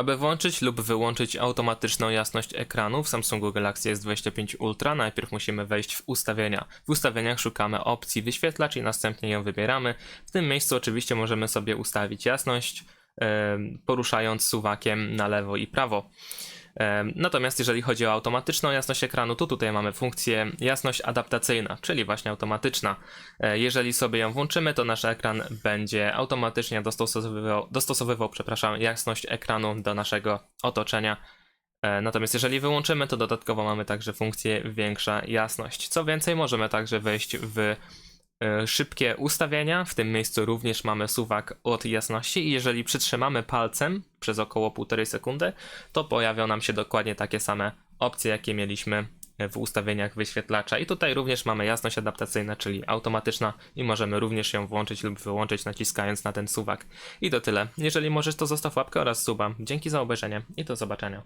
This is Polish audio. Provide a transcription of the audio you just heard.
Aby włączyć lub wyłączyć automatyczną jasność ekranu w Samsungu Galaxy S25 Ultra, najpierw musimy wejść w ustawienia. W ustawieniach szukamy opcji wyświetlacz i następnie ją wybieramy. W tym miejscu oczywiście możemy sobie ustawić jasność, poruszając suwakiem na lewo i prawo. Natomiast jeżeli chodzi o automatyczną jasność ekranu, to tutaj mamy funkcję jasność adaptacyjna, czyli właśnie automatyczna. E, Jeżeli sobie ją włączymy, to nasz ekran będzie automatycznie dostosowywał, dostosowywał przepraszam, jasność ekranu do naszego otoczenia. E, Natomiast jeżeli wyłączymy, to dodatkowo mamy także funkcję większa jasność. Co więcej, możemy także wejść w szybkie ustawienia. W tym miejscu również mamy suwak od jasności i jeżeli przytrzymamy palcem przez około 1,5 sekundy, to pojawią nam się dokładnie takie same opcje, jakie mieliśmy w ustawieniach wyświetlacza. I tutaj również mamy jasność adaptacyjna, czyli automatyczna i możemy również ją włączyć lub wyłączyć naciskając na ten suwak. I to tyle. Jeżeli możesz, to zostaw łapkę oraz suba. Dzięki za obejrzenie i do zobaczenia.